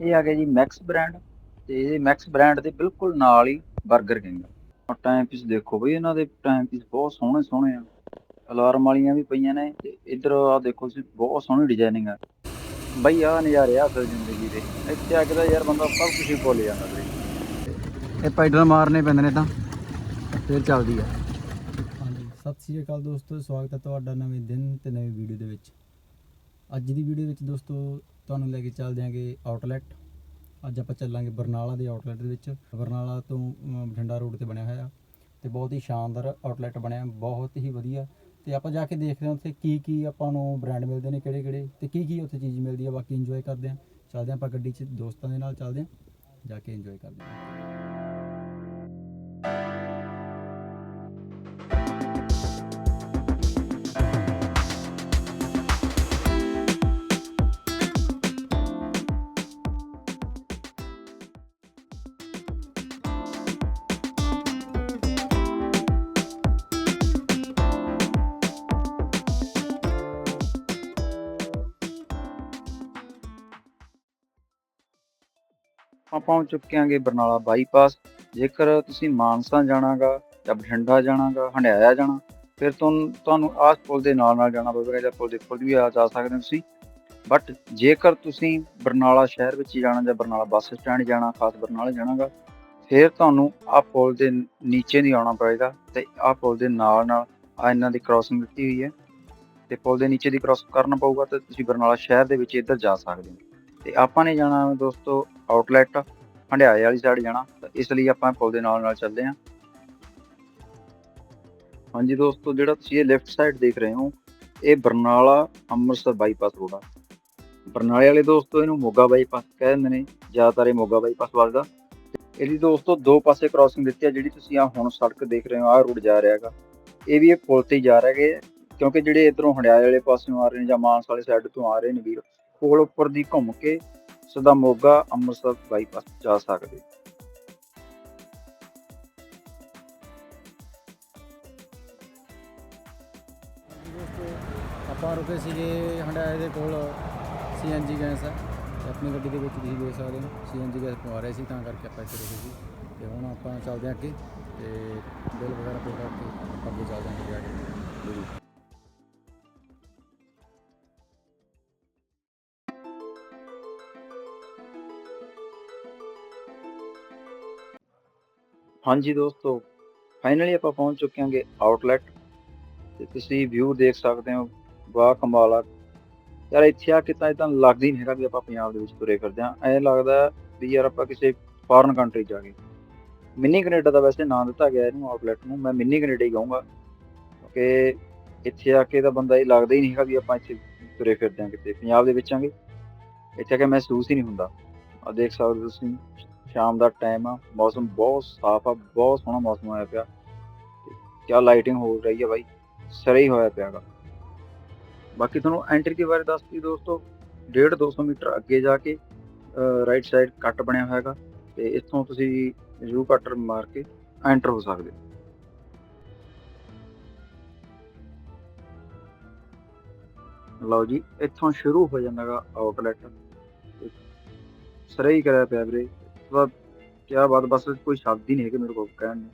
ਇਹ ਆ ਗਿਆ ਜੀ ਮੈਕਸ ਬ੍ਰਾਂਡ ਤੇ ਇਹ ਮੈਕਸ ਬ੍ਰਾਂਡ ਦੇ ਬਿਲਕੁਲ ਨਾਲ ਹੀ 버ਗਰ ਕਿੰਗ ਆ ਟਾਈਮ ਪੀਸ ਦੇਖੋ ਬਈ, ਇਹਨਾਂ ਦੇ ਟਾਈਮ ਪੀਸ ਬਹੁਤ ਸੋਹਣੇ ਸੋਹਣੇ ਆ। ਅਲਾਰਮ ਵਾਲੀਆਂ ਵੀ ਪਈਆਂ ਨੇ ਤੇ ਇੱਧਰ ਆ ਦੇਖੋ ਤੁਸੀਂ ਬਹੁਤ ਸੋਹਣੀ ਡਿਜ਼ਾਈਨਿੰਗ ਆ। ਬਈ ਆ ਨਜ਼ਾਰੇ ਆ ਅਸਲ ਜ਼ਿੰਦਗੀ ਦੇ। ਇੱਥੇ ਆ ਕੇ ਤਾਂ ਯਾਰ ਬੰਦਾ ਸਭ ਕੁਝ ਹੀ ਭੁੱਲ ਜਾਂਦਾ ਵੀਰੇ ਇਹ ਪੈਡਲ ਮਾਰਨੇ ਪੈਂਦੇ ਨੇ ਤਾਂ, ਫਿਰ ਚੱਲਦੀ ਆ। ਹਾਂਜੀ, ਸਤਿ ਸ਼੍ਰੀ ਅਕਾਲ ਦੋਸਤੋ, ਸਵਾਗਤ ਹੈ ਤੁਹਾਡਾ ਨਵੇਂ ਦਿਨ ਤੇ ਨਵੀਂ ਵੀਡੀਓ ਦੇ ਵਿੱਚ। ਅੱਜ ਦੀ ਵੀਡੀਓ ਵਿੱਚ ਦੋਸਤੋ ਤੁਹਾਨੂੰ ਲੈ ਕੇ ਚੱਲ ਦਿਆਂਗੇ ਆਊਟਲੈਟ। ਅੱਜ ਆਪਾਂ ਚੱਲਾਂਗੇ ਬਰਨਾਲਾ ਦੇ ਆਊਟਲੈਟ ਦੇ ਵਿੱਚ। ਬਰਨਾਲਾ ਤੋਂ ਬਠਿੰਡਾ ਰੋਡ ਤੇ ਬਣਿਆ ਹੋਇਆ ਤੇ ਬਹੁਤ ਹੀ ਸ਼ਾਨਦਾਰ ਆਊਟਲੈਟ ਬਣਿਆ, ਬਹੁਤ ਹੀ ਵਧੀਆ। ਤੇ ਆਪਾਂ ਜਾ ਕੇ ਦੇਖਦੇ ਹਾਂ ਉੱਥੇ ਕੀ ਕੀ ਆਪਾਂ ਨੂੰ ਬ੍ਰਾਂਡ ਮਿਲਦੇ ਨੇ ਕਿਹੜੇ ਕਿਹੜੇ ਤੇ ਕੀ ਕੀ ਉੱਥੇ ਚੀਜ਼ ਮਿਲਦੀ ਆ, ਬਾਕੀ ਇੰਜੋਏ ਕਰਦੇ ਹਾਂ। ਚੱਲਦੇ ਹਾਂ ਆਪਾਂ ਗੱਡੀ 'ਚ, ਦੋਸਤਾਂ ਦੇ ਨਾਲ ਚੱਲਦੇ ਹਾਂ, ਜਾ ਕੇ ਇੰਜੋਏ ਕਰਦੇ ਹਾਂ। ਪਹੁੰਚ ਚੁੱਕੇ ਆਂਗੇ ਬਰਨਾਲਾ ਬਾਈਪਾਸ। ਜੇਕਰ ਤੁਸੀਂ ਮਾਨਸਾ ਜਾਣਾਗਾ ਜਾਂ ਬਠਿੰਡਾ ਜਾਣਾਗਾ, ਹੰਡਿਆਇਆ ਜਾਣਾ, ਫਿਰ ਤੁਹਾਨੂੰ ਤੁਹਾਨੂੰ ਆਸ ਪੁਲ ਦੇ ਨਾਲ ਨਾਲ ਜਾਣਾ ਪਵੇਗਾ ਜਾਂ ਪੁਲ ਦੇ ਪੁਲ ਵੀ ਆ ਜਾ ਸਕਦੇ ਹੋ ਤੁਸੀਂ। ਬਟ ਜੇਕਰ ਤੁਸੀਂ ਬਰਨਾਲਾ ਸ਼ਹਿਰ ਵਿੱਚ ਜਾਣਾ ਜਾਂ ਬਰਨਾਲਾ ਬੱਸ ਸਟੈਂਡ ਜਾਣਾ, ਖਾਸ ਬਰਨਾਲਾ ਜਾਣਾਗਾ, ਫਿਰ ਤੁਹਾਨੂੰ ਆਹ ਪੁਲ ਦੇ ਨੀਚੇ ਨਹੀਂ ਆਉਣਾ ਪਵੇਗਾ ਤੇ ਆਹ ਪੁਲ ਦੇ ਨਾਲ ਨਾਲ ਆ ਇਹਨਾਂ ਦੀ ਕ੍ਰਾਸਿੰਗ ਦਿੱਤੀ ਹੋਈ ਹੈ। ਤੇ ਪੁਲ ਦੇ ਨੀਚੇ ਦੀ ਕ੍ਰਾਸ ਕਰਨਾ ਪਊਗਾ ਤੇ ਤੁਸੀਂ ਬਰਨਾਲਾ ਸ਼ਹਿਰ ਦੇ ਵਿੱਚ ਇੱਧਰ ਜਾ ਸਕਦੇ ਹੋ। ਤੇ ਆਪਾਂ ਨੇ ਜਾਣਾ ਦੋਸਤੋ ਆਊਟਲੈਟ ਹੰਡਿਆਏ ਵਾਲੀ ਸਾਈਡ ਜਾਣਾ, ਤਾਂ ਇਸ ਲਈ ਆਪਾਂ ਪੁਲ ਦੇ ਨਾਲ ਨਾਲ ਚੱਲਦੇ ਹਾਂ। ਹਾਂਜੀ ਦੋਸਤੋ, ਜਿਹੜਾ ਤੁਸੀਂ ਇਹ ਲੈਫਟ ਸਾਈਡ ਦੇਖ ਰਹੇ ਹੋ, ਇਹ ਬਰਨਾਲਾ ਅੰਮ੍ਰਿਤਸਰ ਬਾਈਪਾਸ ਰੋਡ ਆ। ਬਰਨਾਲੇ ਵਾਲੇ ਦੋਸਤੋ ਇਹਨੂੰ ਮੋਗਾ ਬਾਈਪਾਸ ਕਹਿ ਦਿੰਦੇ ਨੇ, ਜ਼ਿਆਦਾਤਰ ਇਹ ਮੋਗਾ ਬਾਈਪਾਸ ਵੱਜਦਾ ਇਹਦੀ ਦੋਸਤੋ ਦੋ ਪਾਸੇ ਕ੍ਰਾਸਿੰਗ ਦਿੱਤੀ ਆ, ਜਿਹੜੀ ਤੁਸੀਂ ਆ ਹੁਣ ਸੜਕ ਦੇਖ ਰਹੇ ਹੋ, ਆਹ ਰੋਡ ਜਾ ਰਿਹਾ ਹੈਗਾ। ਇਹ ਵੀ ਇਹ ਪੁਲ ਤੇ ਹੀ ਜਾ ਰਿਹਾ ਹੈਗੇ, ਕਿਉਂਕਿ ਜਿਹੜੇ ਇਧਰੋਂ ਹੰਡਿਆਏ ਵਾਲੇ ਪਾਸਿਓਂ ਆ ਰਹੇ ਨੇ ਜਾਂ ਮਾਨਸਾ ਵਾਲੇ ਸਾਈਡ ਤੋਂ ਆ ਰਹੇ ਨੇ ਵੀਰ ਕੋਲ ਉੱਪਰ ਦੀ ਘੁੰਮ ਕੇ ਸਿੱਧਾ ਮੋਗਾ ਅੰਮ੍ਰਿਤਸਰ ਬਾਈਪਾਸ ਜਾ ਸਕਦੇ ਆਪਾਂ ਰੁਕੇ ਸੀਗੇ ਹੰਡਾਏ ਦੇ ਕੋਲ ਸੀਐਨਜੀ ਗੈਸ ਹੈ ਆਪਣੀ ਗੱਡੀ ਦੇ ਵਿੱਚ ਤੁਸੀਂ ਦੇਖ ਸਕਦੇ ਹੋ ਸੀਐਨਜੀ ਗੈਸ ਪਵਾ ਰਹੇ ਸੀ ਤਾਂ ਕਰਕੇ ਆਪਾਂ ਇੱਥੇ ਰੁਕੇ ਸੀ। ਤੇ ਹੁਣ ਆਪਾਂ ਚੱਲਦੇ ਹਾਂ ਅੱਗੇ ਤੇ ਬਿੱਲ ਵਗੈਰਾ ਪੇ ਕਰਕੇ ਆਪਾਂ ਅੱਗੇ ਚੱਲਦੇ ਹਾਂ ਅੱਗੇ ਹਾਂਜੀ ਦੋਸਤੋ ਫਾਈਨਲੀ ਆਪਾਂ ਪਹੁੰਚ ਚੁੱਕੇ ਹਾਂਗੇ ਆਊਟਲੈਟ ਤੇ ਤੁਸੀਂ ਵਿਊ ਦੇਖ ਸਕਦੇ ਹੋ, ਵਾਹ ਕਮਾਲ ਆ। ਯਾਰ ਇੱਥੇ ਆ ਕੇ ਤਾਂ ਇਦਾਂ ਲੱਗਦਾ ਹੀ ਨਹੀਂ ਹੈਗਾ ਵੀ ਆਪਾਂ ਪੰਜਾਬ ਦੇ ਵਿੱਚ ਤੁਰੇ ਫਿਰਦੇ ਆ ਐਂ ਲੱਗਦਾ ਵੀ ਯਾਰ ਆਪਾਂ ਕਿਸੇ ਫੋਰਨ ਕੰਟਰੀ ਜਾ ਆ ਗਏ। ਮਿੰਨੀ ਕੈਨੇਡਾ ਦਾ ਵੈਸੇ ਨਾਂ ਦਿੱਤਾ ਗਿਆ ਇਹਨੂੰ ਆਊਟਲੈਟ ਨੂੰ, ਮੈਂ ਮਿੰਨੀ ਕੈਨੇਡਾ ਹੀ ਕਹੂੰਗਾ। ਕਿ ਇੱਥੇ ਆ ਕੇ ਤਾਂ ਬੰਦਾ ਇਹ ਲੱਗਦਾ ਹੀ ਨਹੀਂ ਹੈਗਾ ਵੀ ਆਪਾਂ ਇੱਥੇ ਤੁਰੇ ਫਿਰਦੇ ਆ ਕਿਤੇ, ਪੰਜਾਬ ਦੇ ਵਿੱਚ ਆਂਗੇ ਇੱਥੇ ਆ ਕੇ ਮਹਿਸੂਸ ਹੀ ਨਹੀਂ ਹੁੰਦਾ। ਆ ਦੇਖ ਸਕਦੇ ਤੁਸੀਂ ਸ਼ਾਮ ਦਾ ਟਾਈਮ ਆ, ਮੌਸਮ ਬਹੁਤ ਸਾਫ਼ ਆ, ਬਹੁਤ ਸੋਹਣਾ ਮੌਸਮ ਹੋਇਆ ਪਿਆ। ਕਿਆ ਲਾਈਟਿੰਗ ਹੋ ਰਹੀ ਹੈ ਬਾਈ ਸਰੇ ਹੀ ਹੋਇਆ ਪਿਆਗਾ ਬਾਕੀ ਤੁਹਾਨੂੰ ਐਂਟਰੀ ਦੇ ਬਾਰੇ ਦੱਸਦੀ ਦੋਸਤੋ 1.5 200 ਮੀਟਰ ਅੱਗੇ ਜਾ ਕੇ ਰਾਈਟ ਸਾਈਡ ਕੱਟ ਬਣਿਆ ਹੋਇਆ ਹੈਗਾ ਤੇ ਇੱਥੋਂ ਤੁਸੀਂ ਯੂ ਕਟਰ ਮਾਰ ਕੇ ਐਂਟਰ ਹੋ ਸਕਦੇ ਹੋ। ਲਓ ਜੀ, ਇੱਥੋਂ ਸ਼ੁਰੂ ਹੋ ਜਾਂਦਾਗਾ ਆਊਟਲੈਟ ਸਰੇ ਕਰਿਆ ਪਿਆ ਵੀਰੇ। ਬਸ ਕਿਆ ਬਾਤ, ਬਸ ਕੋਈ ਸ਼ਬਦ ਹੀ ਨਹੀਂ ਹੈਗੇ ਮੇਰੇ ਕੋਲ ਕਹਿਣ ਨੂੰ।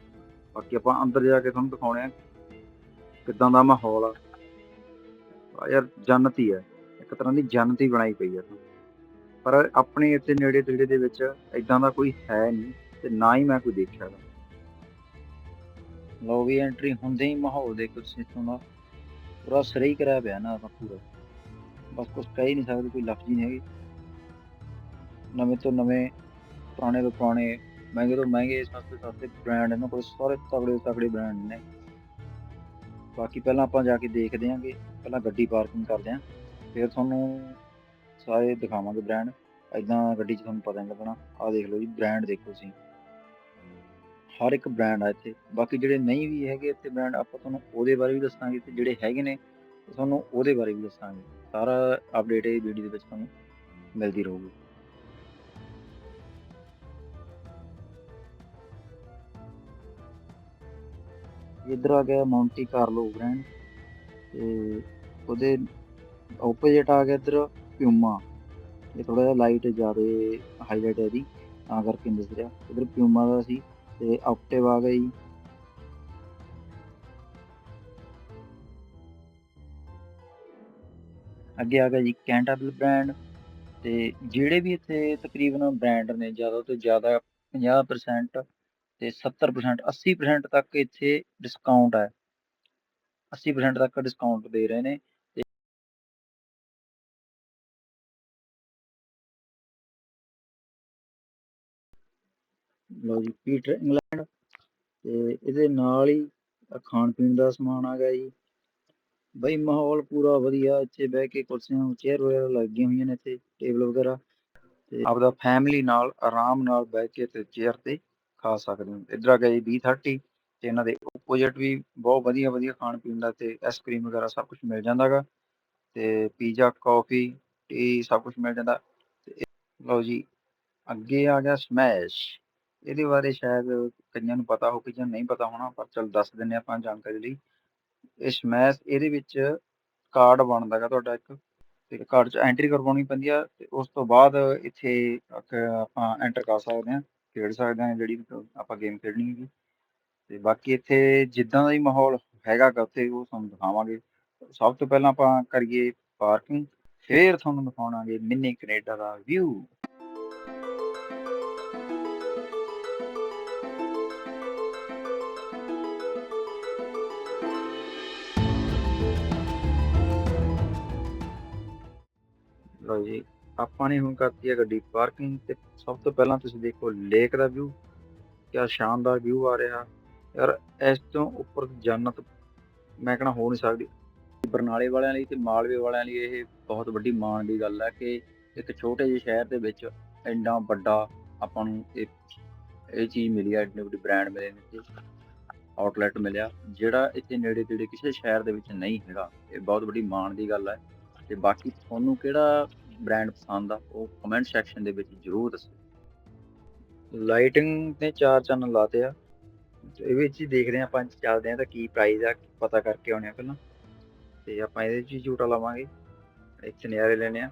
ਬਾਕੀ ਆਪਾਂ ਅੰਦਰ ਜਾ ਕੇ ਤੁਹਾਨੂੰ ਦਿਖਾਉਣੇ ਆ ਕਿਦਾਂ ਦਾ ਮਾਹੌਲ ਆ। ਯਾਰ ਜੰਨਤ ਹੀ ਹੈ ਇੱਕ ਤਰ੍ਹਾਂ ਦੀ ਜੰਨਤ ਹੀ ਬਣਾਈ ਪਈ ਆ। ਪਰ ਆਪਣੇ ਇੱਥੇ ਨੇੜੇ ਤੇੜੇ ਦੇ ਵਿੱਚ ਇਦਾਂ ਦਾ ਕੋਈ ਹੈ ਨਹੀਂ ਤੇ ਨਾ ਹੀ ਮੈਂ ਕੋਈ ਦੇਖਿਆ ਗਾ। ਲੋ ਵੀ ਐਂਟਰੀ ਹੁੰਦੇ ਹੀ ਮਾਹੌਲ ਦੇ ਕੁਝ ਸਿਸਟਮ ਦਾ। ਪੂਰਾ ਸਰੇ ਹੀ ਕਰਿਆ ਪਿਆ ਨਾ ਆਪਾਂ ਪੂਰਾ। ਬਸ ਕੁਝ ਕਹਿ ਨਹੀਂ ਸਕਦੇ, ਕੋਈ ਲਫ਼ਜ਼ ਹੀ ਨਹੀਂ ਹੈਗੇ। ਨਵੇਂ ਤੋਂ ਨਵੇਂ ਪੁਰਾਣੇ ਤੋਂ ਪੁਰਾਣੇ, ਮਹਿੰਗੇ ਤੋਂ ਮਹਿੰਗੇ ਸਸਤੇ ਸਸਤੇ ਬ੍ਰਾਂਡ ਇਹਨਾਂ ਕੋਲ ਸਾਰੇ ਤਗੜੇ ਤਗੜੇ ਬ੍ਰਾਂਡ ਨੇ। ਬਾਕੀ ਪਹਿਲਾਂ ਆਪਾਂ ਜਾ ਕੇ ਦੇਖਦੇ ਆਂਗੇ ਪਹਿਲਾਂ ਗੱਡੀ ਪਾਰਕਿੰਗ ਕਰਦੇ ਆਂ, ਫਿਰ ਤੁਹਾਨੂੰ ਸਾਰੇ ਦਿਖਾਵਾਂਗੇ ਬ੍ਰਾਂਡ ਐਦਾਂ ਗੱਡੀ 'ਚ ਤੁਹਾਨੂੰ ਪਤਾ ਨਹੀਂ ਲੱਗਣਾ, ਆਹ ਦੇਖ ਲਓ ਜੀ ਬ੍ਰਾਂਡ ਦੇਖੋ ਤੁਸੀਂ। ਹਰ ਇੱਕ ਬ੍ਰਾਂਡ ਆ ਇੱਥੇ। ਬਾਕੀ ਜਿਹੜੇ ਨਹੀਂ ਵੀ ਹੈਗੇ ਇੱਥੇ ਬ੍ਰਾਂਡ ਆਪਾਂ ਤੁਹਾਨੂੰ ਉਹਦੇ ਬਾਰੇ ਵੀ ਦੱਸਾਂਗੇ, ਤੇ ਜਿਹੜੇ ਹੈਗੇ ਨੇ, ਤੁਹਾਨੂੰ ਉਹਦੇ ਬਾਰੇ ਵੀ ਦੱਸਾਂਗੇ। ਸਾਰਾ ਅਪਡੇਟ ਇਹ ਵੀਡੀਓ ਦੇ ਵਿੱਚ ਤੁਹਾਨੂੰ ਮਿਲਦੀ ਰਹੂਗੀ। ਇੱਧਰ ਆ ਗਿਆ ਮੌਂਟੀ ਕਾਰਲੋ ਬ੍ਰਾਂਡ ਤੇ ਉਹਦੇ ਆਪੋਜ਼ਿਟ ਆ ਗਿਆ ਇੱਧਰ ਪਿਊਮਾ ਇਹ ਥੋੜਾ ਜਿਹਾ ਲਾਈਟ ਜ਼ਿਆਦਾ ਹਾਈਲਾਈਟ ਹੈ ਇਹਦੀ, ਤਾਂ ਕਰਕੇ ਨੀ ਦਿਸ ਰਿਹਾ। ਇਧਰ ਪਿਊਮਾ ਦਾ ਸੀ ਤੇ ਆਪਟਿਵ ਆ ਗਿਆ ਜੀ। ਅੱਗੇ ਆ ਗਿਆ ਜੀ ਕੈਂਟਾਬਲ ਬ੍ਰਾਂਡ ਤੇ ਜਿਹੜੇ ਵੀ ਇੱਥੇ ਤਕਰੀਬਨ ਬ੍ਰਾਂਡ ਨੇ, ਜ਼ਿਆਦਾ ਤੋਂ ਜ਼ਿਆਦਾ 50% ਤੇ 70% 80% ਤੱਕ ਇੱਥੇ ਡਿਸਕਾਊਂਟ ਹੈ। 80% ਤੱਕ ਡਿਸਕਾਊਂਟ ਦੇ ਰਹੇ ਨੇ। ਤੇ ਲਓ ਜੀ, ਪੀਟਰ ਇੰਗਲੈਂਡ, ਤੇ ਇਹਦੇ ਨਾਲ ਹੀ ਖਾਣ ਪੀਣ ਦਾ ਸਮਾਨ ਆ ਗਿਆ ਜੀ। ਬਈ ਮਾਹੌਲ ਪੂਰਾ ਵਧੀਆ, ਇੱਥੇ ਬਹਿ ਕੇ ਕੁਰਸੀਆਂ, ਚੇਅਰ ਵਗੈਰਾ ਲੱਗੀਆਂ ਹੋਈਆਂ ਨੇ ਇੱਥੇ, ਟੇਬਲ ਵਗੈਰਾ। ਤੇ ਆਪਦਾ ਫੈਮਿਲੀ ਨਾਲ, ਆਰਾਮ ਨਾਲ ਬਹਿ ਕੇ ਤੇ ਚੇਅਰ ਤੇ ਖਾ ਸਕਦੇ ਹੋ। ਇੱਧਰ ਆ ਗਿਆ ਜੀ B30 ਤੇ ਇਹਨਾਂ ਦੇ ਆਪੋਜ਼ਿਟ ਵੀ ਬਹੁਤ ਵਧੀਆ ਵਧੀਆ ਖਾਣ ਪੀਣ ਦਾ ਤੇ ਆਈਸਕ੍ਰੀਮ ਵਗੈਰਾ ਸਭ ਕੁਝ ਮਿਲ ਜਾਂਦਾ ਗਾ। ਤੇ ਪੀਜ਼ਾ ਕਾਫੀ ਟੀ ਸਭ ਕੁਝ ਮਿਲ ਜਾਂਦਾ। ਤੇ ਲਓ ਜੀ, ਅੱਗੇ ਆ ਗਿਆ ਸਮੈਸ਼ ਇਹਦੇ ਬਾਰੇ ਸ਼ਾਇਦ ਕਈਆਂ ਨੂੰ ਪਤਾ ਹੋ ਕਈਆਂ ਨੂੰ ਨਹੀਂ ਪਤਾ ਹੋਣਾ, ਪਰ ਚਲ ਦੱਸ ਦਿੰਨੇ ਆਪਾਂ ਜਾਣਕਾਰੀ ਲਈ। ਇਹ ਸਮੈਸ਼ ਇਹਦੇ ਵਿੱਚ ਕਾਰਡ ਬਣਦਾ ਗਾ ਤੁਹਾਡਾ ਇੱਕ। ਤੇ ਕਾਰਡ 'ਚ ਐਂਟਰੀ ਕਰਵਾਉਣੀ ਪੈਂਦੀ ਆ ਤੇ ਉਸ ਤੋਂ ਬਾਅਦ ਇੱਥੇ ਆਪਾਂ ਐਂਟਰ ਕਰ ਸਕਦੇ ਹਾਂ। ਖੇਡ ਸਕਦੇ ਹਾਂ ਜਿਹੜੀ ਆਪਾਂ ਗੇਮ ਖੇਡਣੀ ਹੈਗੀ। ਤੇ ਬਾਕੀ ਇੱਥੇ ਜਿੱਦਾਂ ਦਾ ਹੀ ਮਾਹੌਲ ਹੈਗਾ ਗਾ, ਉੱਥੇ ਉਹ ਤੁਹਾਨੂੰ ਦਿਖਾਵਾਂਗੇ। ਸਭ ਤੋਂ ਪਹਿਲਾਂ ਆਪਾਂ ਕਰੀਏ ਪਾਰਕਿੰਗ, ਫਿਰ ਤੁਹਾਨੂੰ ਦਿਖਾਉਣਾਗੇ ਮਿੰਨੀ ਕੈਨੇਡਾ ਦਾ ਵਿਊ ਲਓ ਜੀ ਆਪਾਂ ਨੇ ਹੁਣ ਕਰਤੀ ਹੈ ਗੱਡੀ ਪਾਰਕਿੰਗ ਤੇ ਸਭ ਤੋਂ ਪਹਿਲਾਂ ਤੁਸੀਂ ਦੇਖੋ ਲੇਕ ਦਾ ਵਿਊ ਕਿਆ ਸ਼ਾਨਦਾਰ ਵਿਊ ਆ ਰਿਹਾ। ਯਾਰ, ਇਸ ਤੋਂ ਉੱਪਰ ਜੰਨਤ ਮੈਂ ਕਹਣਾ ਹੋ ਨਹੀਂ ਸਕਦੀ। ਬਰਨਾਲੇ ਵਾਲਿਆਂ ਲਈ ਤੇ ਮਾਲਵੇ ਵਾਲਿਆਂ ਲਈ ਇਹ ਬਹੁਤ ਵੱਡੀ ਮਾਣ ਦੀ ਗੱਲ ਹੈ ਕਿ ਇੱਕ ਛੋਟੇ ਜਿਹੇ ਸ਼ਹਿਰ ਦੇ ਵਿੱਚ ਇੰਨਾ ਵੱਡਾ ਆਪਾਂ ਨੂੰ ਇਹ ਇਹ ਚੀਜ਼ ਮਿਲੀ ਹੈ, ਇੰਨੀ ਵੱਡੀ ਬ੍ਰਾਂਡ ਮਿਲੇ ਨੇ ਤੇ ਆਊਟਲੈਟ ਮਿਲਿਆ, ਜਿਹੜਾ ਇੱਥੇ ਨੇੜੇ ਤੇੜੇ ਕਿਸੇ ਸ਼ਹਿਰ ਦੇ ਵਿੱਚ ਨਹੀਂ ਹੈਗਾ। ਇਹ ਬਹੁਤ ਵੱਡੀ ਮਾਣ ਦੀ ਗੱਲ ਹੈ। ਤੇ ਬਾਕੀ ਤੁਹਾਨੂੰ ਕਿਹੜਾ ਬ੍ਰਾਂਡ ਪਸੰਦ ਆ, ਉਹ ਕਮੈਂਟ ਸੈਕਸ਼ਨ ਦੇ ਵਿੱਚ ਜਰੂਰ ਦੱਸੋ ਲਾਈਟਿੰਗ ਨੇ ਚਾਰ ਚੰਨ ਲਾਤੇ ਆ। ਤੇ ਇਹ ਵਿੱਚ ਹੀ ਦੇਖਦੇ ਆ ਪੰਜ ਚੱਲਦੇ ਆ ਤਾਂ ਕੀ ਪ੍ਰਾਈਸ ਆ ਪਤਾ ਕਰਕੇ ਆਉਣੇ ਆ ਪਹਿਲਾਂ। ਤੇ ਆਪਾਂ ਇਹਦੇ 'ਚ ਹੀ ਝੂਟਾ ਲਾਵਾਂਗੇ। ਇੱਕ ਸੁਨਿਆਰੇ ਲੈਣੇ ਆ।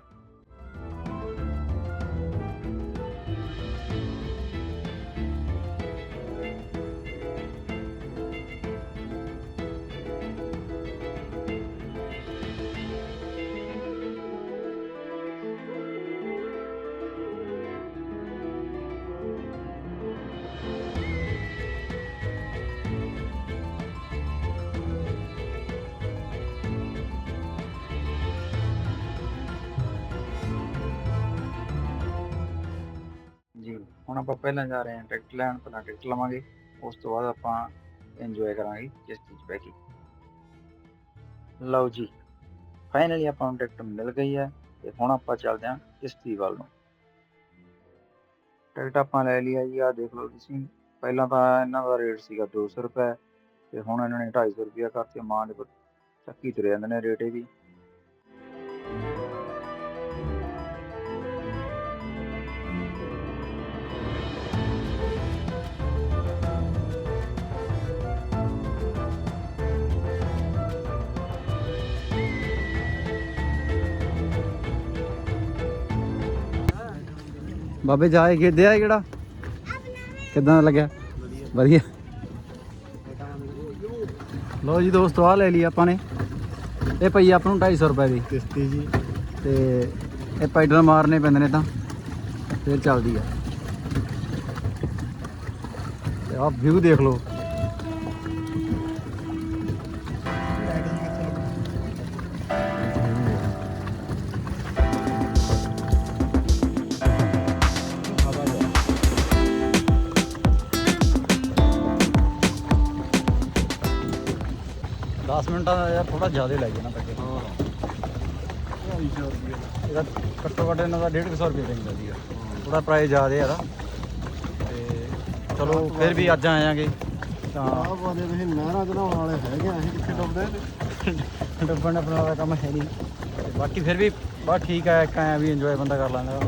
ਹੁਣ ਆਪਾਂ ਪਹਿਲਾਂ ਜਾ ਰਹੇ ਹਾਂ ਟਿਕਟ ਲੈਣ, ਪਹਿਲਾਂ ਟਿਕਟ ਲਵਾਂਗੇ, ਉਸ ਤੋਂ ਬਾਅਦ ਆਪਾਂ ਇੰਜੋਏ ਕਰਾਂਗੇ ਕਿਸ਼ਤੀ 'ਚ ਬਹਿ ਕੇ ਲਓ ਜੀ ਫਾਈਨਲੀ ਆਪਾਂ ਨੂੰ ਟਿਕਟ ਮਿਲ ਗਈ ਹੈ ਤੇ ਹੁਣ ਆਪਾਂ ਚੱਲਦੇ ਹਾਂ ਕਿਸ਼ਤੀ ਵੱਲ ਨੂੰ। ਟਿਕਟ ਆਪਾਂ ਲੈ ਲਈ ਹੈ ਜੀ ਆ ਦੇਖ ਲਓ ਤੁਸੀਂ, ਪਹਿਲਾਂ ਤਾਂ ਇਹਨਾਂ ਦਾ ਰੇਟ ਸੀਗਾ 200 ਰੁਪਏ, ਤੇ ਹੁਣ ਇਹਨਾਂ ਨੇ 250 ਰੁਪਏ ਕਰਤੇ, ਮਾਂ ਦੇ ਪੁੱਤ, ਚੱਕੀ ਤੁਰੇ ਜਾਂਦੇ ਨੇ ਰੇਟ ਇਹ ਵੀ। ਬਾਬੇ ਜਾਏ ਖੇਡੇ ਆ ਕਿਹੜਾ? ਕਿਦਾਂ ਲੱਗਿਆ? ਵਧੀਆ। ਲੋ ਜੀ ਦੋਸਤੋ ਆ ਲੈ ਲਈ ਆਪਾਂ ਨੇ। ਇਹ ਪਈ ਆਪਾਂ ਨੂੰ 250 ਰੁਪਏ ਦੀ। ਕਿਸ਼ਤੀ ਜੀ। ਤੇ ਇਹ ਪੈਡਲ ਮਾਰਨੇ ਪੈਂਦੇ ਨੇ ਤਾਂ। ਫਿਰ ਚੱਲਦੀ ਆ। ਤੇ ਆਹ ਵਿਊ ਦੇਖ ਲਓ। ਥੋੜਾ ਜ਼ਿਆਦਾ ਲੱਗ ਜਾਣਾ ਤੱਕ ਇਹਦਾ ਘੱਟੋ ਘੱਟ ਇਹਨਾਂ ਦਾ 150 ਰੁਪਏ ਪੈਂਦਾ ਸੀਗਾ ਥੋੜਾ ਪ੍ਰਾਈਸ ਜ਼ਿਆਦਾ ਇਹਦਾ। ਤੇ ਚਲੋ ਫਿਰ ਵੀ ਅੱਜ ਆਵਾਂਗੇ ਤਾਂ ਆਹ ਬਾਦੇ ਵੀ ਨਹਿਰਾਂ ਚੜਾਉਣ ਵਾਲੇ ਹੈਗੇ ਆ, ਅਸੀਂ ਕਿੱਥੇ ਡੁੱਬਦੇ ਡੱਬਣ ਆਪਣਾ ਦਾ ਕੰਮ ਹੈ ਨਹੀਂ। ਬਾਕੀ ਫਿਰ ਵੀ ਬਸ ਠੀਕ ਹੈ ਇੱਕ ਐਂ ਵੀ ਇੰਜੋਏ ਬੰਦਾ ਕਰ ਲੈਂਦਾ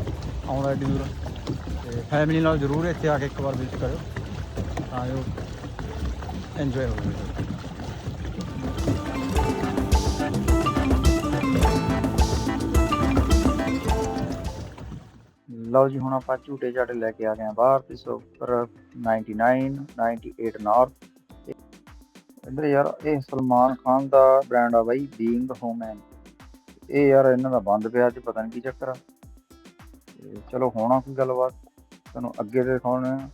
ਆਉਂਦਾ ਏਡੀ ਦੂਰ। ਤੇ ਫੈਮਿਲੀ ਨਾਲ ਜ਼ਰੂਰ ਇੱਥੇ ਆ ਕੇ ਇੱਕ ਵਾਰ ਵਿਜ਼ਿਟ ਕਰਿਓ। ਤਾਂ ਜੋ ਇੰਜੋਏ ਹੋਵੇ ਲਓ ਜੀ, ਹੁਣ ਆਪਾਂ ਝੂਟੇ ਝਾਟੇ ਲੈ ਕੇ ਆ ਗਏ ਆ ਬਾਹਰ, ਤੇ ਸੁਪਰ 99 98 ਨਾਰਥ ਇੱਧਰ ਯਾਰ, ਇਹ ਸਲਮਾਨ ਖਾਨ ਦਾ ਬ੍ਰਾਂਡ ਆ ਬਾਈ ਬੀਇੰਗ ਹੋਮੈਨ ਇਹ ਯਾਰ ਇਹਨਾਂ ਦਾ ਬੰਦ ਪਿਆ ਅੱਜ, ਪਤਾ ਨਹੀਂ ਕੀ ਚੱਕਰ ਆ। ਤੇ ਚਲੋ, ਹੋਣਾ ਕੋਈ ਗੱਲਬਾਤ। ਤੁਹਾਨੂੰ ਅੱਗੇ ਦੇ ਦਿਖਾਉਣੇ ਆ।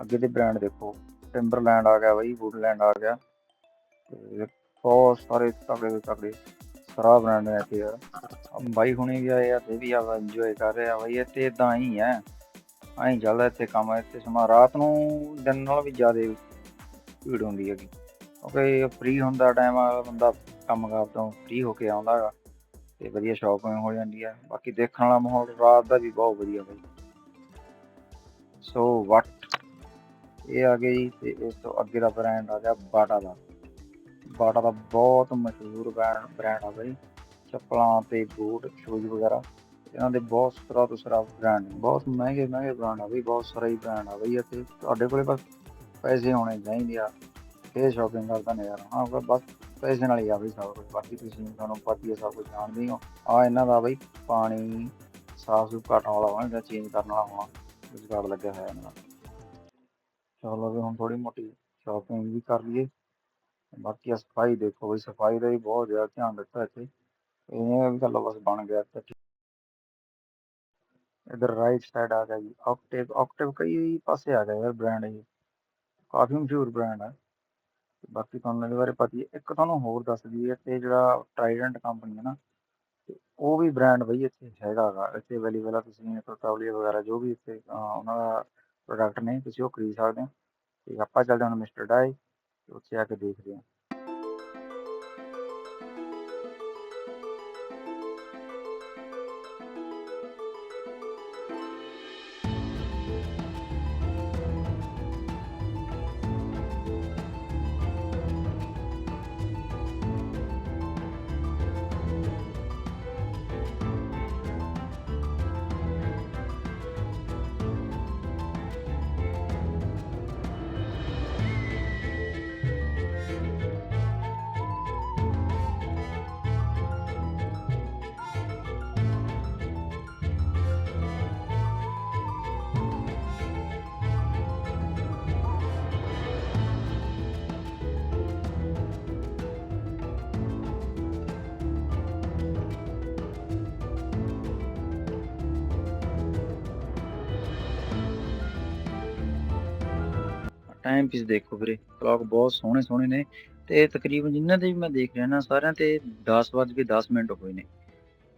ਅੱਗੇ ਦੇ ਬ੍ਰਾਂਡ ਦੇਖੋ। ਟਿੰਬਰਲੈਂਡ ਆ ਗਿਆ ਬਾਈ ਵੁੱਡਲੈਂਡ ਆ ਗਿਆ। ਤੇ ਬਹੁਤ ਸਾਰੇ ਤਕੜੇ ਤਕੜੇ ਸਰਾ ਬ੍ਰਾਂਡ ਨੇ ਇੱਥੇ ਯਾਰ। ਬਾਈ ਹੁਣੇ ਗਿਆ ਯਾਰ ਇਹ ਵੀ ਆ ਇੰਜੋਏ ਕਰ ਰਿਹਾ ਬਾਈ, ਇੱਥੇ ਇਦਾਂ ਹੀ ਹੈ ਐਂ ਚੱਲਦਾ ਇੱਥੇ ਕੰਮ, ਇੱਥੇ ਸਮਾਂ, ਰਾਤ ਨੂੰ ਦਿਨ ਨਾਲ ਵੀ ਜ਼ਿਆਦਾ ਭੀੜ ਹੁੰਦੀ ਹੈਗੀ। ਕਿਉਂਕਿ ਫ੍ਰੀ ਹੁੰਦਾ ਟਾਈਮ ਆ ਬੰਦਾ ਕੰਮ ਕਾਰ ਤੋਂ ਫ੍ਰੀ ਹੋ ਕੇ ਆਉਂਦਾ ਹੈਗਾ ਤੇ ਵਧੀਆ ਸ਼ਾਪਿੰਗ ਹੋ ਜਾਂਦੀ ਹੈ ਬਾਕੀ ਦੇਖਣ ਵਾਲਾ ਮਾਹੌਲ ਰਾਤ ਦਾ ਵੀ ਬਹੁਤ ਵਧੀਆ ਬਾਈ। ਸੋ ਵਟ ਇਹ ਆ ਗਈ ਤੇ ਇਸ ਤੋਂ ਅੱਗੇ ਦਾ ਬ੍ਰਾਂਡ ਆ ਗਿਆ ਬਾਟਾ ਦਾ। ਬਾਟਾ ਦਾ ਬਹੁਤ ਮਸ਼ਹੂਰ ਬ੍ਰਾਂਡ ਬ੍ਰਾਂਡ ਆ ਬਾਈ। ਚੱਪਲਾਂ ਤੇ ਬੂਟ ਸ਼ੂਜ਼ ਵਗੈਰਾ। ਇਹਨਾਂ ਦੇ ਬਹੁਤ ਤਰ੍ਹਾਂ ਤੋਂ ਸਰਾ ਬ੍ਰਾਂਡ ਨੇ। ਬਹੁਤ ਮਹਿੰਗੇ ਮਹਿੰਗੇ ਬ੍ਰਾਂਡ ਆ ਵੀ ਬਹੁਤ ਸਾਰੇ ਹੀ ਬ੍ਰਾਂਡ ਆ ਬਈ ਅਤੇ ਤੁਹਾਡੇ ਕੋਲੇ ਬਸ ਪੈਸੇ ਹੋਣੇ ਚਾਹੀਦੇ ਆ। ਇਹ ਸ਼ਾਪਿੰਗ ਕਰਦਾ ਨਜ਼ਾਰਾ। ਹਾਂ, ਬਸ- ਬਸ ਪੈਸੇ ਨਾਲ ਹੀ ਆ ਬਈ ਸਭ ਕੁਝ ਬਾਕੀ ਤੁਸੀਂ ਤੁਹਾਨੂੰ ਪਤਾ ਹੀ ਸਭ ਕੁਝ ਜਾਣਦੇ ਹੀ ਹੋ। ਆ ਇਹਨਾਂ ਦਾ ਬਈ ਪਾਣੀ ਸਾਫ਼ ਸੁਥਰਾ ਘਟਣ ਵਾਲਾ ਹੋਣਾ ਜਾਂ ਚੇਂਜ ਕਰਨ ਵਾਲਾ ਹੋਣਾ। ਰੁਜ਼ਗਾਰ ਲੱਗਿਆ ਹੋਇਆ ਇਹਨਾਂ ਦਾ। ਚਲੋ ਵੀ ਹੁਣ ਥੋੜੀ ਮੋਟੀ ਸ਼ਾਪਿੰਗ ਵੀ ਕਰ ਲਈਏ। ਬਾਕੀ ਆਹ ਸਫ਼ਾਈ ਦੇਖੋ ਬਈ, ਸਫ਼ਾਈ ਦਾ ਵੀ ਬਹੁਤ ਜ਼ਿਆਦਾ ਧਿਆਨ ਦਿੱਤਾ ਇੱਥੇ। ਇਹ ਵੀ ਚਲੋ ਬਸ ਬਣ ਗਿਆ ਤੇ ਠੀਕ। ਇੱਧਰ ਰਾਈਟ ਸਾਈਡ ਆ ਗਿਆ ਜੀ ਆਕਟੇਵ ਆਕਟੇਵ ਕਈ ਪਾਸੇ ਆ ਗਿਆ ਯਾਰ ਬ੍ਰਾਂਡ ਇਹ। ਕਾਫੀ ਮਸ਼ਹੂਰ ਬ੍ਰਾਂਡ ਹੈ ਬਾਕੀ ਤੁਹਾਨੂੰ ਇਹਦੇ ਬਾਰੇ ਪਤਾ ਹੀ ਹੈ। ਇੱਕ ਤੁਹਾਨੂੰ ਹੋਰ ਦੱਸ ਦਈਏ ਤੇ ਜਿਹੜਾ ਟਰਾਈਡੈਂਟ ਕੰਪਨੀ ਹੈ ਨਾ ਤੇ ਉਹ ਵੀ ਬ੍ਰਾਂਡ ਬਈ ਇੱਥੇ ਹੈਗਾ ਗਾ। ਇੱਥੇ ਅਵੇਲੇਬਲ ਆ, ਤੁਸੀਂ ਟੋਟਾਵਲੀਆ ਵਗੈਰਾ ਜੋ ਵੀ ਇੱਥੇ ਉਹਨਾਂ ਦਾ ਪ੍ਰੋਡਕਟ ਨੇ, ਤੁਸੀਂ ਉਹ ਖਰੀਦ ਸਕਦੇ ਹੋ। ਤੇ ਆਪਾਂ ਚੱਲਦੇ ਹਾਂ ਮਿਸਟਰ ਡਾਈ ਤੇ ਉੱਥੇ ਆ ਕੇ ਦੇਖਦੇ ਹਾਂ। ਟਾਈਮ ਪੀਸ ਦੇਖੋ ਵੀਰੇ ਕਲੌਕ ਬਹੁਤ ਸੋਹਣੇ ਸੋਹਣੇ ਨੇ ਤੇ ਤਕਰੀਬਨ ਜਿਨ੍ਹਾਂ ਦੇ ਵੀ ਮੈਂ ਦੇਖ ਰਿਹਾ ਨਾ ਸਾਰਿਆਂ ਤੇ 10 ਵੱਜ ਕੇ 10 ਮਿੰਟ ਹੋਏ ਨੇ।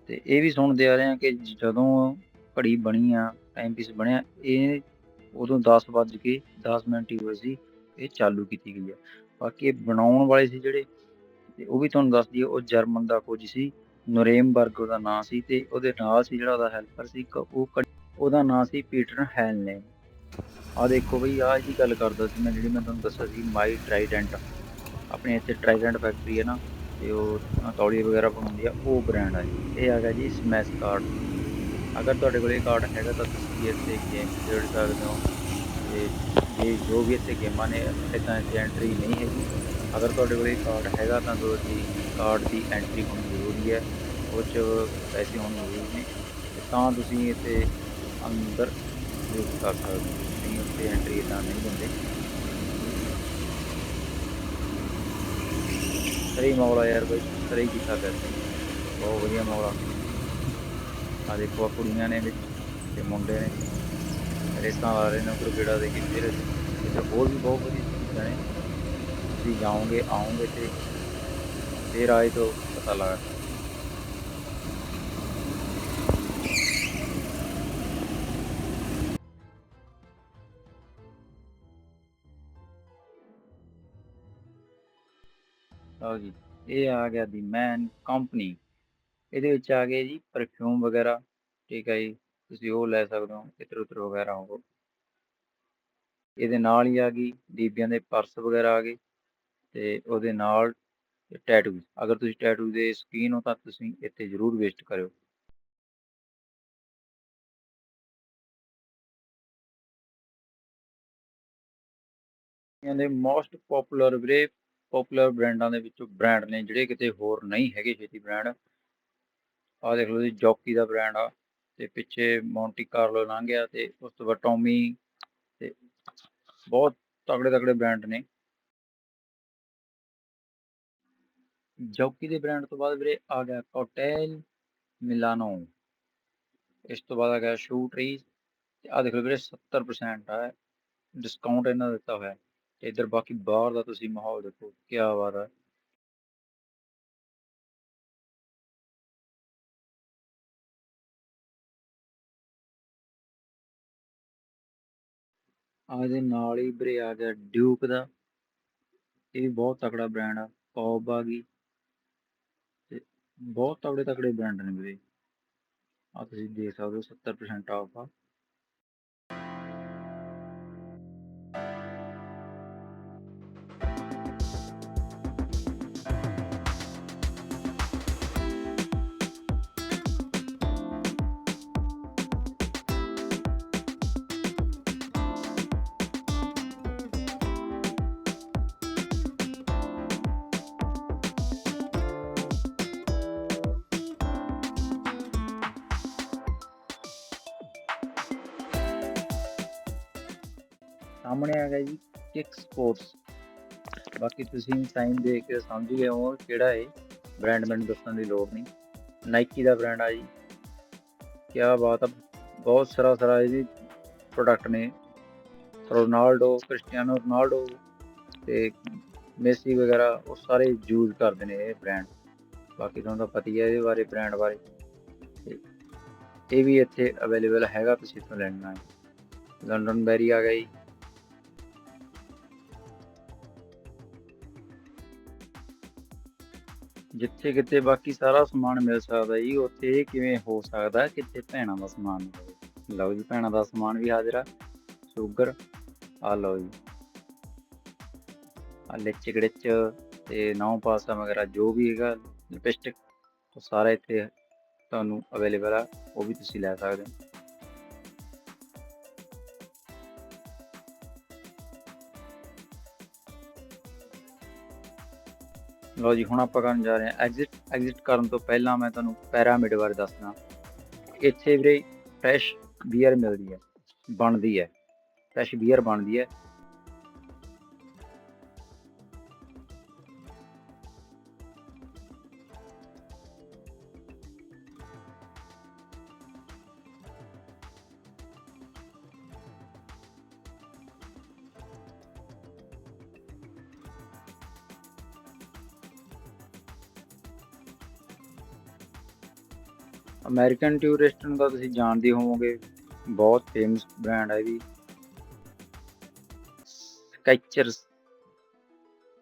ਤੇ ਇਹ ਵੀ ਸੁਣਦੇ ਆ ਰਹੇ ਆ ਕਿ ਜਦੋਂ ਘੜੀ ਬਣੀ ਆ ਟਾਈਮ ਪੀਸ ਬਣਿਆ, ਇਹ ਉਦੋਂ 10 ਵੱਜ ਕੇ 10 ਮਿੰਟ ਹੀ ਹੋਏ ਸੀ, ਇਹ ਚਾਲੂ ਕੀਤੀ ਗਈ ਆ। ਬਾਕੀ ਇਹ ਬਣਾਉਣ ਵਾਲੇ ਸੀ ਜਿਹੜੇ, ਤੇ ਉਹ ਵੀ ਤੁਹਾਨੂੰ ਦੱਸ ਦਈਏ, ਉਹ ਜਰਮਨ ਦਾ ਕੁਝ ਸੀ, ਨੂਰੇਮਬਰਗ ਉਹਦਾ ਨਾਂ ਸੀ ਤੇ ਉਹਦੇ ਨਾਲ ਸੀ ਜਿਹੜਾ ਉਹਦਾ ਹੈਲਪਰ ਸੀ ਕ- ਉਹ ਉਹਦਾ ਨਾਂ ਸੀ ਪੀਟਰ ਹੈਲਨੇ ਆ ਦੇਖੋ ਬਈ, ਆਹ ਜੀ ਗੱਲ ਕਰਦਾ ਸੀ ਮੈਂ, ਜਿਹੜੀ ਮੈਂ ਤੁਹਾਨੂੰ ਦੱਸਿਆ ਸੀ ਮਾਈ ਟਰਾਈਡੈਂਟ ਆਪਣੇ ਇੱਥੇ ਟਰਾਈਡੈਂਟ ਫੈਕਟਰੀ ਹੈ ਨਾ, ਤੇ ਉਹ ਤੌਲੀਏ ਵਗੈਰਾ ਬਣਾਉਂਦੀ ਆ, ਉਹ ਬ੍ਰਾਂਡ ਆ ਜੀ। ਇਹ ਹੈਗਾ ਜੀ ਸਮੈਸ਼ ਕਾਰਡ ਅਗਰ ਤੁਹਾਡੇ ਕੋਲ ਇਹ ਕਾਰਡ ਹੈਗਾ ਤਾਂ ਤੁਸੀਂ ਇੱਥੇ ਗੇਮ ਖੇਡ ਸਕਦੇ ਹੋ। ਤੇ ਇਹ ਜੋ ਵੀ ਇੱਥੇ ਗੇਮਾਂ ਨੇ ਇੱਦਾਂ ਇੱਥੇ ਐਂਟਰੀ ਨਹੀਂ ਹੈਗੀ। ਅਗਰ ਤੁਹਾਡੇ ਕੋਲ ਇਹ ਕਾਰਡ ਹੈਗਾ ਤਾਂ ਤੁਸੀਂ ਕਾਰਡ ਦੀ ਐਂਟਰੀ ਹੋਣੀ ਜ਼ਰੂਰੀ ਹੈ। ਉਹ 'ਚ ਪੈਸੇ ਹੋਣ ਜ਼ਰੂਰੀ ਨੇ। ਤਾਂ ਤੁਸੀਂ ਇੱਥੇ ਅੰਦਰ ਯੂਜ਼ ਕਰ ਸਕਦੇ ਹੋ ਨਹੀਂ ਉੱਥੇ ਐਂਟਰੀ ਤਾਂ ਨਹੀਂ ਦਿੰਦੇ ਸਹੀ ਮੌਲਾ ਯਾਰ ਬਈ ਸਹੀ ਕੀਤਾ ਪਿਆ ਸੀ ਬਹੁਤ ਵਧੀਆ ਮੌਲਾ ਆ ਦੇਖੋ ਆਹ ਕੁੜੀਆਂ ਨੇ ਵਿੱਚ ਤੇ ਮੁੰਡੇ ਨੇ ਰੇਸਾਂ ਲਾ ਰਹੇ ਨੇ ਉੱਪਰ ਗੇੜਾ ਦੇ ਕੇ ਫਿਰ ਇੱਥੇ ਹੋਰ ਵੀ ਬਹੁਤ ਵਧੀਆ ਚੀਜ਼ਾਂ ਨੇ ਤੁਸੀਂ ਜਾਓਗੇ ਆਓਗੇ ਤੇ ਫਿਰ ਆਏ ਤੋਂ ਪਤਾ ਲੱਗਾ ਲਓ ਜੀ ਇਹ ਆ ਗਿਆ ਦੀ ਮੈਨ ਕੰਪਨੀ ਇਹਦੇ ਵਿੱਚ ਆ ਗਏ ਜੀ ਪਰਫਿਊਮ ਵਗੈਰਾ। ਠੀਕ ਹੈ ਜੀ। ਤੁਸੀਂ ਉਹ ਲੈ ਸਕਦੇ ਹੋ ਇਤਰ ਉਤਰ ਵਗੈਰਾ ਹੋ ਇਹਦੇ ਨਾਲ ਹੀ ਆ ਗਈ, ਬੀਬੀਆਂ ਦੇ ਪਰਸ ਵਗੈਰਾ ਆ ਗਏ। ਤੇ ਉਹਦੇ ਨਾਲ ਟੈਟੂ ਅਗਰ ਤੁਸੀਂ ਟੈਟੂ ਦੇ ਸਕੀਨ ਹੋ ਤਾਂ ਤੁਸੀਂ ਇੱਥੇ ਜ਼ਰੂਰ ਵੇਸਟ ਕਰਿਓ। ਇਹਨਾਂ ਦੇ ਮੋਸਟ ਪਪੂਲਰ ਵੀਰੇ ਪਪੂਲਰ ਬ੍ਰਾਂਡਾਂ ਦੇ ਵਿੱਚੋਂ ਬ੍ਰਾਂਡ ਨੇ ਜਿਹੜੇ ਕਿਤੇ ਹੋਰ ਨਹੀਂ ਹੈਗੇ ਛੇਤੀ ਬ੍ਰਾਂਡ ਆਹ ਦੇਖ ਲਓ ਜੀ ਜੌਕੀ ਦਾ ਬ੍ਰਾਂਡ ਆ ਤੇ ਪਿੱਛੇ ਮੌਂਟੀ ਕਾਰਲੋ ਲੰਘ ਗਿਆ ਤੇ ਉਸ ਤੋਂ ਬਾਅਦ ਟੌਮੀ ਤੇ ਬਹੁਤ ਤਗੜੇ ਤਗੜੇ ਬ੍ਰਾਂਡ ਨੇ। ਜੌਕੀ ਦੇ ਬ੍ਰਾਂਡ ਤੋਂ ਬਾਅਦ ਵੀਰੇ ਆ ਗਿਆ ਕੋਟੇਲ ਮਿਲਾਨੋ ਇਸ ਤੋਂ ਬਾਅਦ ਆ ਗਿਆ ਸ਼ੂ ਟਰੀ ਤੇ ਆ ਦੇਖ ਲਓ ਵੀਰੇ 70% ਆ ਡਿਸਕਾਊਂਟ ਇਹਨਾਂ ਦਾ ਦਿੱਤਾ ਹੋਇਆ। ਇੱਧਰ ਬਾਕੀ ਬਾਹਰ ਦਾ ਤੁਸੀਂ ਮਾਹੌਲ ਦੇਖੋ ਕਿਆ ਬਾਤ ਹੈ ਆ ਇਹਦੇ ਨਾਲ ਹੀ ਵੀਰੇ ਆ ਗਿਆ ਡਿਊਕ ਦਾ। ਇਹ ਵੀ ਬਹੁਤ ਤਕੜਾ ਬ੍ਰਾਂਡ ਆ ਪੌਬ ਆ ਗਈ। ਤੇ ਬਹੁਤ ਤਗੜੇ ਤਗੜੇ ਬ੍ਰਾਂਡ ਨੇ ਵੀਰੇ। ਆ ਤੁਸੀਂ ਦੇਖ ਸਕਦੇ ਹੋ 70% ਆਫ ਆ। ਸਾਹਮਣੇ ਆ ਗਿਆ ਜੀ ਕਿਕ ਸਪੋਰਟਸ ਬਾਕੀ ਤੁਸੀਂ ਸਾਈਨ ਦੇਖ ਕੇ ਸਮਝ ਗਏ ਹੋ ਕਿਹੜਾ ਹੈ ਬ੍ਰਾਂਡ ਮੈਨੂੰ ਦੱਸਣ ਦੀ ਲੋੜ ਨਹੀਂ। ਨਾਈਕੀ ਦਾ ਬ੍ਰਾਂਡ ਆ ਜੀ। ਕੀ ਬਾਤ ਆ, ਬਹੁਤ ਸਾਰਾ ਸਾਰਾ ਇਹਦੀ ਪ੍ਰੋਡਕਟ ਨੇ। ਰੋਨਾਲਡੋ, ਕ੍ਰਿਸਟੀਆਨੋ ਰੋਨਾਲਡੋ ਤੇ ਮੇਸੀ ਵਗੈਰਾ, ਉਹ ਸਾਰੇ ਯੂਜ਼ ਕਰਦੇ ਨੇ ਇਹ ਬ੍ਰਾਂਡ ਬਾਕੀ ਤੁਹਾਨੂੰ ਤਾਂ ਪਤਾ ਹੀ ਹੈ ਇਹਦੇ ਬਾਰੇ ਬ੍ਰਾਂਡ ਬਾਰੇ। ਤੇ ਇਹ ਵੀ ਇੱਥੇ ਅਵੇਲੇਬਲ ਹੈਗਾ, ਤੁਸੀਂ ਇੱਥੋਂ ਲੈਣਾ ਹੈ ਲੰਡਨ ਬੈਰੀ ਆ ਗਈ ਜਿੱਥੇ ਕਿਤੇ ਬਾਕੀ ਸਾਰਾ ਸਮਾਨ ਮਿਲ ਸਕਦਾ ਜੀ, ਉੱਥੇ ਇਹ ਕਿਵੇਂ ਹੋ ਸਕਦਾ ਕਿਤੇ ਭੈਣਾਂ ਦਾ ਸਮਾਨ ਨਾ ਲਓ ਜੀ, ਭੈਣਾਂ ਦਾ ਸਮਾਨ ਵੀ ਹਾਜ਼ਰ ਆ। ਸ਼ੂਗਰ, ਆ ਲਓ ਜੀ। ਆ ਲਿਚ ਗੜਿਚ ਤੇ ਨੌ ਪਾਸਾ ਵਗੈਰਾ ਜੋ ਵੀ ਹੈਗਾ, ਲਿਪਸਟਿਕ, ਉਹ ਸਾਰਾ ਇੱਥੇ ਤੁਹਾਨੂੰ ਅਵੇਲੇਬਲ ਆ, ਉਹ ਵੀ ਤੁਸੀਂ ਲੈ ਸਕਦੇ ਹੋ। ਲਓ ਜੀ, ਹੁਣ ਆਪਾਂ ਕਰਨ ਜਾ ਰਹੇ ਹਾਂ ਐਗਜ਼ਿਟ ਐਗਜ਼ਿਟ ਕਰਨ ਤੋਂ ਪਹਿਲਾਂ ਮੈਂ ਤੁਹਾਨੂੰ ਪੈਰਾਮਿਡ ਬਾਰੇ ਦੱਸਦਾ। ਇੱਥੇ ਵੀਰੇ ਫਰੈਸ਼ ਬੀਅਰ ਮਿਲਦੀ ਹੈ, ਬਣਦੀ ਹੈ ਫਰੈਸ਼ ਬੀਅਰ ਬਣਦੀ ਹੈ। ਅਮਰੀਕਨ ਟੂਰਿਸਟ ਨੂੰ ਤਾਂ ਤੁਸੀਂ ਜਾਣਦੇ ਹੋਵੋਗੇ, ਬਹੁਤ ਫੇਮਸ ਬ੍ਰਾਂਡ ਹੈ ਇਹ ਵੀ। ਸਕੈਚਰਸ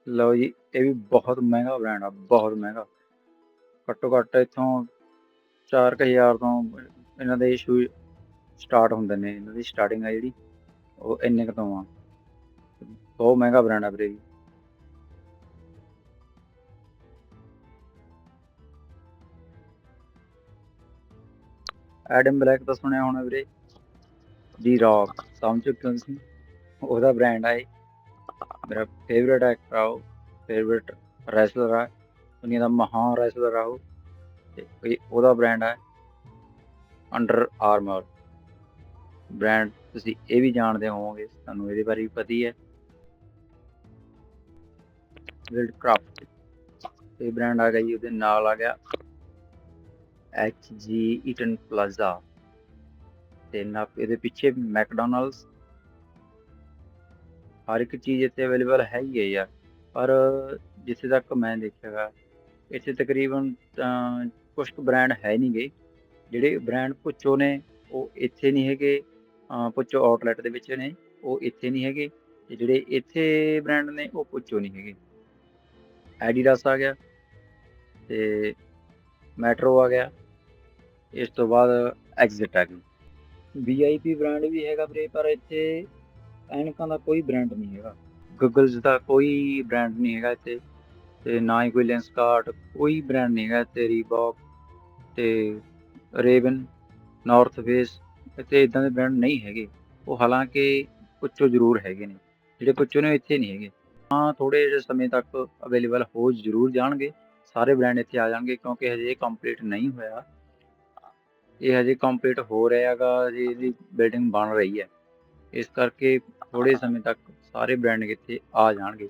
ਲਓ ਜੀ, ਇਹ ਵੀ ਬਹੁਤ ਮਹਿੰਗਾ ਬ੍ਰਾਂਡ ਆ, ਬਹੁਤ ਮਹਿੰਗਾ। ਘੱਟੋ ਘੱਟ ਇੱਥੋਂ 4000 ਤੋਂ ਇਹਨਾਂ ਦੇ ਸ਼ੂ ਸਟਾਰਟ ਹੁੰਦੇ ਨੇ, ਇਹਨਾਂ ਦੀ ਸਟਾਰਟਿੰਗ ਆ ਜਿਹੜੀ, ਉਹ ਇੰਨੇ ਕੁ ਤੋਂ ਆ। ਬਹੁਤ ਮਹਿੰਗਾ ਬ੍ਰਾਂਡ ਆ ਵੀਰੇ ਐਡਮ ਬਲੈਕ ਤਾਂ ਸੁਣਿਆ ਹੋਣਾ ਵੀਰੇ। ਦੀ ਰੌਕ ਸਮਝ ਚੁੱਕੇ ਹੋ ਤੁਸੀਂ? ਉਹਦਾ ਬ੍ਰਾਂਡ ਆ ਇਹ। ਮੇਰਾ ਫੇਵਰਟ ਐਕਟਰ ਆ ਉਹ। ਫੇਵਰਟ ਰੈਸਲਰ ਆ। ਦੁਨੀਆ ਦਾ ਮਹਾਨ ਰੈਸਲਰ ਆ ਉਹ। ਤੇ ਉਹਦਾ ਬ੍ਰਾਂਡ ਆ। ਅੰਡਰ ਆਰਮਰ ਬ੍ਰਾਂਡ ਤੁਸੀਂ ਇਹ ਵੀ ਜਾਣਦੇ ਹੋਵੋਗੇ। ਤੁਹਾਨੂੰ ਇਹਦੇ ਬਾਰੇ ਵੀ ਪਤਾ ਹੀ ਹੈ। ਵਰਲਡ ਕ੍ਰਾਫਟ ਇਹ ਬ੍ਰਾਂਡ ਆ ਗਿਆ ਜੀ, ਉਹਦੇ ਨਾਲ ਆ ਗਿਆ। ਐਚ ਜੀ ਈਟਨ ਪਲਾਜ਼ਾ ਤੇ ਨਾ ਇਹਦੇ ਪਿੱਛੇ ਮੈਕਡੋਨਲਡਸ ਹਰ ਇੱਕ ਚੀਜ਼ ਇੱਥੇ ਅਵੇਲੇਬਲ ਹੈ ਹੀ ਹੈ ਯਾਰ। ਪਰ ਜਿੱਥੇ ਤੱਕ ਮੈਂ ਦੇਖਿਆਗਾ ਇੱਥੇ ਤਕਰੀਬਨ ਤਾਂ ਕੁਝ ਕੁ ਬ੍ਰਾਂਡ ਹੈ ਨਹੀਂ ਨਹੀਂਗੇ ਜਿਹੜੇ ਬ੍ਰਾਂਡ ਪੁੱਚੋ ਨੇ, ਉਹ ਇੱਥੇ ਨਹੀਂ ਹੈਗੇ। ਅਹ ਪੁੱਚੋ ਆਊਟਲੈਟ ਦੇ ਵਿੱਚ ਨੇ, ਉਹ ਇੱਥੇ ਨਹੀਂ ਹੈਗੇ। ਤੇ ਜਿਹੜੇ ਇੱਥੇ ਬ੍ਰਾਂਡ ਨੇ, ਉਹ ਪੁੱਚੋ ਨਹੀਂ ਹੈਗੇ। ਐਡੀਡਾਸ ਆ ਗਿਆ। ਤੇ ਮੈਟਰੋ ਆ ਗਿਆ। ਇਸ ਤੋਂ ਬਾਅਦ ਐਗਜ਼ਿਟ ਆ ਗਈ। ਵੀਆਈਪੀ ਬ੍ਰਾਂਡ ਵੀ ਹੈਗਾ ਵੀਰੇ, ਪਰ ਇੱਥੇ ਐਨਕਾਂ ਦਾ ਕੋਈ ਬ੍ਰਾਂਡ ਨਹੀਂ ਹੈਗਾ। ਗੂਗਲਸ ਦਾ ਕੋਈ ਬ੍ਰਾਂਡ ਨਹੀਂ ਹੈਗਾ ਇੱਥੇ। ਤੇ ਨਾ ਹੀ ਕੋਈ ਲੈਂਸਕਾਰਟ ਕੋਈ ਬ੍ਰਾਂਡ ਨਹੀਂ ਹੈਗਾ ਤੇ ਰੀਬੌਕ ਤੇ ਰੇਵਨ ਨਾਰਥ ਫੇਸ ਇੱਥੇ ਇਦਾਂ ਦੇ ਬ੍ਰਾਂਡ ਨਹੀਂ ਹੈਗੇ। ਉਹ ਹਾਲਾਂਕਿ ਪੁੱਛੋ ਜ਼ਰੂਰ ਹੈਗੇ ਨੇ। ਜਿਹੜੇ ਪੁੱਛੋ ਨੇ ਇੱਥੇ ਨਹੀਂ ਹੈਗੇ। ਹਾਂ ਥੋੜੇ ਜਿਹੇ ਸਮੇਂ ਤੱਕ ਅਵੇਲੇਬਲ ਹੋ ਜ਼ਰੂਰ ਜਾਣਗੇ। ਸਾਰੇ ਬ੍ਰਾਂਡ ਇੱਥੇ ਆ ਜਾਣਗੇ ਕਿਉਂਕਿ ਹਜੇ ਕੰਪਲੀਟ ਨਹੀਂ ਹੋਇਆ। ਇਹ ਹਜੇ ਕੰਪਲੀਟ ਹੋ ਰਿਹਾ ਹੈਗਾ ਜੀ ਇਹਦੀ ਬਿਲਡਿੰਗ ਬਣ ਰਹੀ ਹੈ। ਇਸ ਕਰਕੇ ਥੋੜੇ ਸਮੇਂ ਤੱਕ ਸਾਰੇ ਬ੍ਰਾਂਡ ਇੱਥੇ ਆ ਜਾਣਗੇ।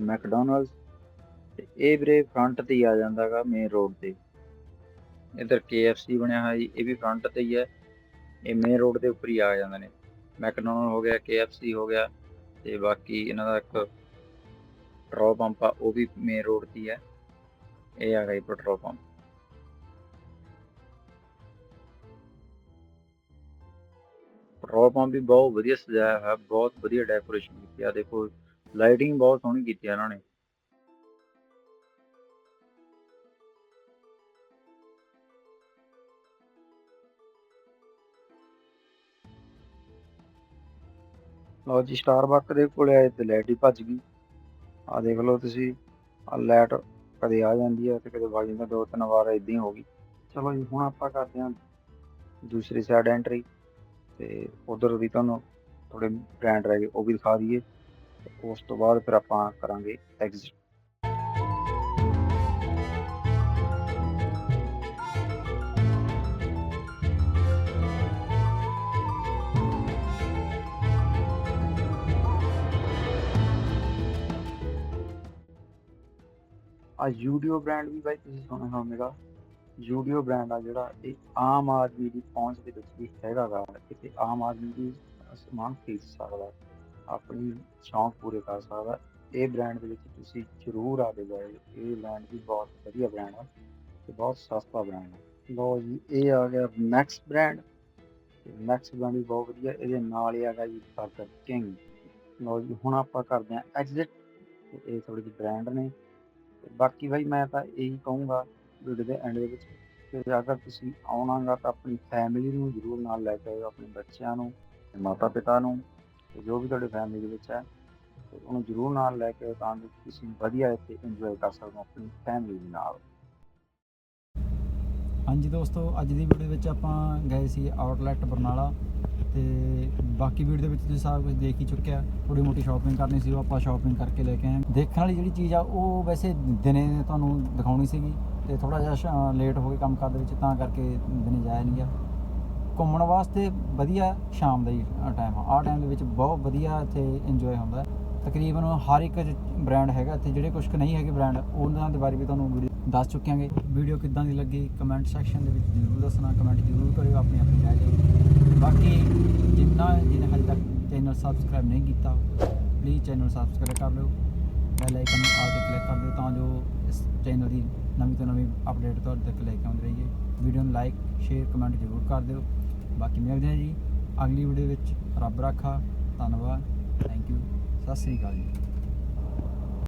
ਮੈਕਡੋਨਲਡਸ ਇਹ ਵੀਰੇ ਫਰੰਟ ਤੇ ਹੀ ਆ ਜਾਂਦਾ ਹੈਗਾ ਮੇਨ ਰੋਡ ਤੇ। ਇਧਰ KFC ਬਣਿਆ ਹੋਇਆ ਜੀ, ਇਹ ਵੀ ਫਰੰਟ ਤੇ ਹੀ ਹੈ। ਇਹ ਮੇਨ ਰੋਡ ਦੇ ਉੱਪਰ ਹੀ ਆ ਜਾਂਦੇ ਨੇ। ਮੈਕਡੋਨਲਡ ਹੋ ਗਿਆ, KFC ਹੋ ਗਿਆ ਤੇ ਬਾਕੀ ਇਹਨਾਂ ਦਾ ਇੱਕ ਪੈਟਰੋਲ ਪੰਪ ਆ, ਉਹ ਵੀ ਮੇਨ ਰੋਡ ਤੇ ਹੀ ਹੈ ਇਹ ਆ ਗਿਆ ਪੈਟਰੋਲ ਪੰਪ ਪੈਟਰੋਲ ਪੰਪ ਵੀ ਬਹੁਤ ਵਧੀਆ ਸਜਾਇਆ ਹੋਇਆ, ਬਹੁਤ ਵਧੀਆ ਡੈਕੋਰੇਸ਼ਨ ਕੀਤੀ ਆ। ਦੇਖੋ ਲਾਈਟਿੰਗ ਬਹੁਤ ਸੋਹਣੀ ਕੀਤੀ ਆ ਇਹਨਾਂ ਨੇ। ਲਓ ਜੀ ਸਟਾਰਬਕ ਦੇ ਕੋਲੇ ਆਏ ਤੇ ਲਾਈਟ ਹੀ ਭੱਜ ਗਈ। ਆ ਦੇਖ ਲਓ ਤੁਸੀਂ ਆ ਲਾਈਟ ਕਦੇ ਆ ਜਾਂਦੀ ਹੈ ਤੇ ਕਦੇ ਵਗ ਜਾਂਦੀ, ਦੋ ਤਿੰਨ ਵਾਰ ਇਦਾਂ ਹੀ ਹੋ ਗਈ। ਚਲੋ ਜੀ, ਹੁਣ ਆਪਾਂ ਕਰਦੇ ਹਾਂ ਦੂਸਰੀ ਸਾਈਡ ਐਂਟਰੀ ਤੇ ਉਧਰ ਵੀ ਤੁਹਾਨੂੰ ਥੋੜੇ ਬ੍ਰਾਂਡ ਰਹਿ ਗਏ, ਉਹ ਵੀ ਦਿਖਾ ਦਈਏ। ਤੇ ਉਸ ਤੋਂ ਬਾਅਦ ਫਿਰ ਆਪਾਂ ਕਰਾਂਗੇ ਐਗਜ਼ਿਟ ਆ ਯੂਡੀਓ ਬ੍ਰਾਂਡ ਵੀ ਬਾਈ ਤੁਸੀਂ ਸੁਣਿਆ ਹੋਵੇਗਾ। ਯੂਡੀਓ ਬ੍ਰਾਂਡ ਆ ਜਿਹੜਾ ਇਹ ਆਮ ਆਦਮੀ ਦੀ ਪਹੁੰਚ ਦੇ ਵਿੱਚ ਵੀ ਹੈਗਾ ਗਾ। ਕਿਤੇ ਆਮ ਆਦਮੀ ਦੀ ਸਮਾਨ ਖਰੀਦ ਸਕਦਾ, ਆਪਣੀ ਸ਼ੌਂਕ ਪੂਰੇ ਕਰ ਸਕਦਾ। ਇਹ ਬ੍ਰਾਂਡ ਦੇ ਵਿੱਚ ਤੁਸੀਂ ਜ਼ਰੂਰ ਆ ਕੇ ਜਾਓ ਇਹ ਬ੍ਰਾਂਡ ਵੀ ਬਹੁਤ ਵਧੀਆ ਬ੍ਰਾਂਡ ਆ ਤੇ ਬਹੁਤ ਸਸਤਾ ਬ੍ਰਾਂਡ ਹੈ ਲਓ ਜੀ, ਇਹ ਆ ਗਿਆ ਮੈਕਸ ਬ੍ਰਾਂਡ ਮੈਕਸ ਬ੍ਰਾਂਡ ਵੀ ਬਹੁਤ ਵਧੀਆ। ਇਹਦੇ ਨਾਲ ਹੀ ਹੈਗਾ ਜੀ ਬਰਗਰ ਕਿੰਗ ਲਓ ਜੀ, ਹੁਣ ਆਪਾਂ ਕਰਦੇ ਹਾਂ ਐਗਜ਼ਿਟ ਇਹ ਥੋੜੇ ਜਿਹੇ ਬ੍ਰਾਂਡ ਨੇ। ਤੇ ਬਾਕੀ ਭਾਈ ਮੈਂ ਤਾਂ ਇਹੀ ਕਹੂੰਗਾ ਵੀਡੀਓ ਦੇ ਐਂਡ ਦੇ ਵਿੱਚ ਕਿ ਅਗਰ ਤੁਸੀਂ ਆਉਣਾਗਾ ਤਾਂ ਆਪਣੀ ਫੈਮਿਲੀ ਨੂੰ ਜ਼ਰੂਰ ਨਾਲ ਲੈ ਕੇ ਆਇਓ, ਆਪਣੇ ਬੱਚਿਆਂ ਨੂੰ ਤੇ ਮਾਤਾ ਪਿਤਾ ਨੂੰ ਤੇ ਜੋ ਵੀ ਤੁਹਾਡੇ ਫੈਮਿਲੀ ਦੇ ਵਿੱਚ ਹੈ ਉਹਨੂੰ ਜ਼ਰੂਰ ਨਾਲ ਲੈ ਕੇ ਆਇਓ ਤਾਂ ਕਿ ਤੁਸੀਂ ਵਧੀਆ ਇੱਥੇ ਇੰਜੋਏ ਕਰ ਸਕੋ ਆਪਣੀ ਫੈਮਿਲੀ ਦੇ ਨਾਲ। ਹਾਂਜੀ ਦੋਸਤੋ, ਅੱਜ ਦੀ ਵੀਡੀਓ ਵਿੱਚ ਆਪਾਂ ਗਏ ਸੀ ਆਊਟਲੈਟ ਬਰਨਾਲਾ। ਤੇ ਬਾਕੀ ਵੀਡੀਓ ਦੇ ਵਿੱਚ ਤੁਸੀਂ ਸਾਰਾ ਕੁਝ ਦੇਖ ਹੀ ਚੁੱਕਿਆ। ਥੋੜੀ ਮੋਟੀ ਸ਼ਾਪਿੰਗ ਕਰਨੀ ਸੀ, ਉਹ ਆਪਾਂ ਸ਼ਾਪਿੰਗ ਕਰਕੇ ਲੈ ਕੇ ਆਏ ਦੇਖਣ ਵਾਲੀ ਜਿਹੜੀ ਚੀਜ਼ ਆ, ਉਹ ਵੈਸੇ ਦਿਨੇ ਤੁਹਾਨੂੰ ਦਿਖਾਉਣੀ ਸੀਗੀ ਤੇ ਥੋੜਾ ਜਿਹਾ ਲੇਟ ਹੋ ਗਏ ਕੰਮ ਕਾਰ ਦੇ ਵਿੱਚ, ਤਾਂ ਕਰਕੇ ਦਿਨੇ ਜਾਇਆ ਨਹੀਂ ਗਿਆ। ਘੁੰਮਣ ਵਾਸਤੇ ਵਧੀਆ ਸ਼ਾਮ ਦਾ ਹੀ ਟਾਈਮ ਆ। ਆਹ ਟਾਈਮ ਦੇ ਵਿੱਚ ਬਹੁਤ ਵਧੀਆ ਇੱਥੇ ਇੰਜੋਏ ਹੁੰਦਾ ਤਕਰੀਬਨ ਹਰ ਇੱਕ ਬ੍ਰਾਂਡ ਹੈਗਾ, ਇੱਥੇ ਜਿਹੜੇ ਕੁਝ ਕੁ ਨਹੀਂ ਹੈਗੇ ਬ੍ਰਾਂਡ ਉਹਨਾਂ ਦੇ ਬਾਰੇ ਵੀ ਤੁਹਾਨੂੰ ਵੀਡੀਓ ਦੱਸ ਚੁੱਕਿਆਂਗੇ। ਵੀਡੀਓ ਕਿੱਦਾਂ ਦੀ ਲੱਗੀ ਕਮੈਂਟ ਸੈਕਸ਼ਨ ਦੇ ਵਿੱਚ ਜ਼ਰੂਰ ਦੱਸਣਾ। ਕਮੈਂਟ ਜ਼ਰੂਰ ਕਰਿਓ ਆਪਣੀ ਆਪਣੀ ਰਾਏ ਦਿਓ ਬਾਕੀ ਜਿੰਨਾ ਜਿਹਨੇ ਹਜੇ ਤੱਕ ਚੈਨਲ ਸਬਸਕ੍ਰਾਈਬ ਨਹੀਂ ਕੀਤਾ ਪਲੀਜ਼ ਚੈਨਲ ਸਬਸਕ੍ਰਾਈਬ ਕਰ ਲਿਓ। ਬੈਲ ਆਈਕਨ ਨੂੰ ਆਲ ਤੇ ਕਲਿੱਕ ਕਰ ਦਿਓ ਤਾਂ ਜੋ ਇਸ ਚੈਨਲ ਦੀ ਨਵੀਂ ਤੋਂ ਨਵੀਂ ਅਪਡੇਟ ਤੁਹਾਡੇ ਤੱਕ ਲੈ ਕੇ ਆਉਂਦੇ ਰਹੀਏ। ਵੀਡੀਓ ਨੂੰ ਲਾਈਕ ਸ਼ੇਅਰ ਕਮੈਂਟ ਜ਼ਰੂਰ ਕਰ ਦਿਓ। ਬਾਕੀ ਮਿਲਦੇ ਹਾਂ ਜੀ ਅਗਲੀ ਵੀਡੀਓ ਵਿੱਚ। ਰੱਬ ਰਾਖਾ। ਧੰਨਵਾਦ। ਥੈਂਕ ਯੂ ਸਤਿ ਸ੍ਰੀ ਅਕਾਲ ਜੀ।